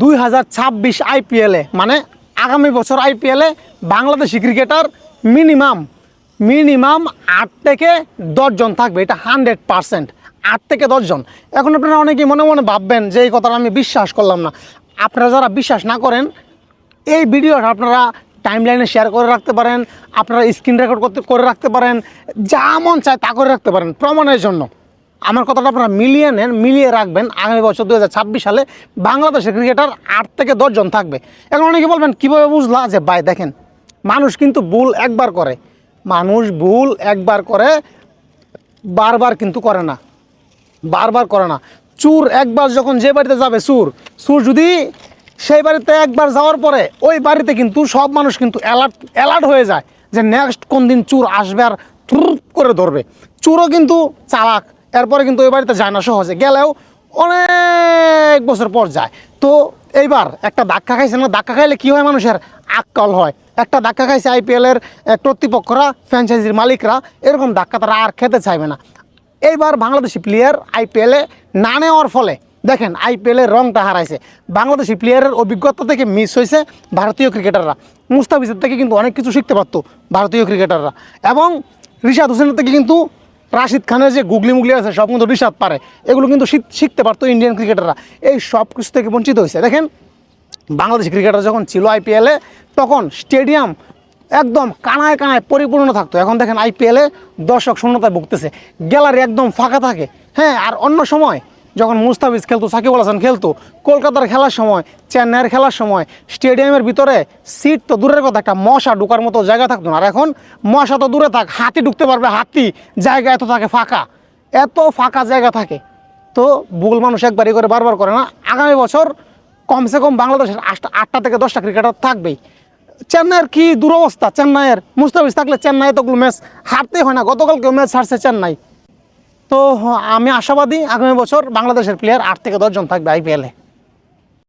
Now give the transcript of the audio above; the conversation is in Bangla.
দুই হাজার ছাব্বিশ আইপিএলে মানে আগামী বছর আইপিএলে বাংলাদেশি ক্রিকেটার মিনিমাম মিনিমাম আট থেকে দশজন থাকবে, এটা হান্ড্রেড পারসেন্ট, আট থেকে দশজন এখন আপনারা অনেকেই মনে মনে ভাববেন যে এই কথাটা আমি বিশ্বাস করলাম না। আপনারা যারা বিশ্বাস না করেন, এই ভিডিওটা আপনারা টাইম লাইনে শেয়ার করে রাখতে পারেন, আপনারা স্ক্রিন রেকর্ড করতে, করে রাখতে পারেন, যা মন চায় তা করে রাখতে পারেন, প্রমাণের জন্য। আমার কথাটা আপনারা মিলিয়ে নেন, মিলিয়ে রাখবেন। আগামী বছর দু হাজার ছাব্বিশ সালে বাংলাদেশের ক্রিকেটার আট থেকে দশজন থাকবে। এখন অনেকে বলবেন, কীভাবে বুঝলা? যে ভাই, দেখেন, মানুষ কিন্তু ভুল একবার করে। মানুষ ভুল একবার করে, বারবার কিন্তু করে না। বারবার করে না। চুর একবার যখন যে বাড়িতে যাবে, চুর। চুর যদি সেই বাড়িতে একবার যাওয়ার পরে, ওই বাড়িতে কিন্তু সব মানুষ কিন্তু অ্যালার্ট অ্যালার্ট হয়ে যায় যে নেক্সট কোন দিন চুর আসবে আর করে ধরবে। চুরও কিন্তু চালাক। এরপরে কিন্তু ওই বাড়িতে যায় না সহজে, গেলেও অনেক বছর পর যায়। তো এইবার একটা ধাক্কা খাইছে না, ধাক্কা খাইলে কী হয় মানুষের? আক্কল হয়। একটা ধাক্কা খাইছে আইপিএলের কর্তৃপক্ষরা ফ্র্যাঞ্চাইজির মালিকরা, এরকম ধাক্কা তারা আর খেতে চাইবে না। এইবার বাংলাদেশি প্লেয়ার আইপিএলে না নেওয়ার ফলে, দেখেন আইপিএলের রংটা হারাইছে। বাংলাদেশি প্লেয়ারের অভিজ্ঞতা থেকে মিস হয়েছে ভারতীয় ক্রিকেটাররা মুস্তাফিজের থেকে কিন্তু অনেক কিছু শিখতে পারতো ভারতীয় ক্রিকেটাররা এবং রিশাদ হোসেনের থেকে কিন্তু রাশিদ খানের যে গুগলি মুগলি আছে, সব কিন্তু বিষাদ পারে। এগুলো কিন্তু শিখ- শিখতে পারতো ইন্ডিয়ান ক্রিকেটাররা এই সব কিছু থেকে বঞ্চিত হয়েছে। দেখেন, বাংলাদেশ ক্রিকেটার যখন ছিল আইপিএলে তখন স্টেডিয়াম একদম কানায় কানায় পরিপূর্ণ থাকতো। এখন দেখেন আইপিএলে দর্শক শূন্যতায় ভুগতেছে। গ্যালারি একদম ফাঁকা থাকে। হ্যাঁ আর অন্য সময় যখন মুস্তাফিজ খেলতো, সাকিব আল হাসান খেলতো, কলকাতার খেলার সময়, চেন্নাইয়ের খেলার সময়, স্টেডিয়ামের ভিতরে সিট তো দূরের কথা, একটা মশা ঢুকার মতো জায়গা থাকতো না। আর এখন মশা তো দূরে থাক, হাতি ঢুকতে পারবে, হাতি জায়গা এত থাকে ফাঁকা, এত ফাঁকা জায়গা থাকে। তো ভুল মানুষ একবারই করে বারবার করে না, আগামী বছর কমসে কম বাংলাদেশের আটটা আটটা থেকে দশটা ক্রিকেটার থাকবেই। চেন্নাইয়ের কি দুরবস্থা? চেন্নাইয়ের মুস্তাফিজ থাকলে চেন্নাই এতগুলো ম্যাচ হারতেই হয় না গতকালকে ম্যাচ হারছে চেন্নাই। তো আমি আশাবাদী আগামী বছর বাংলাদেশের প্লেয়ার আট থেকে দশজন থাকবে আইপিএলে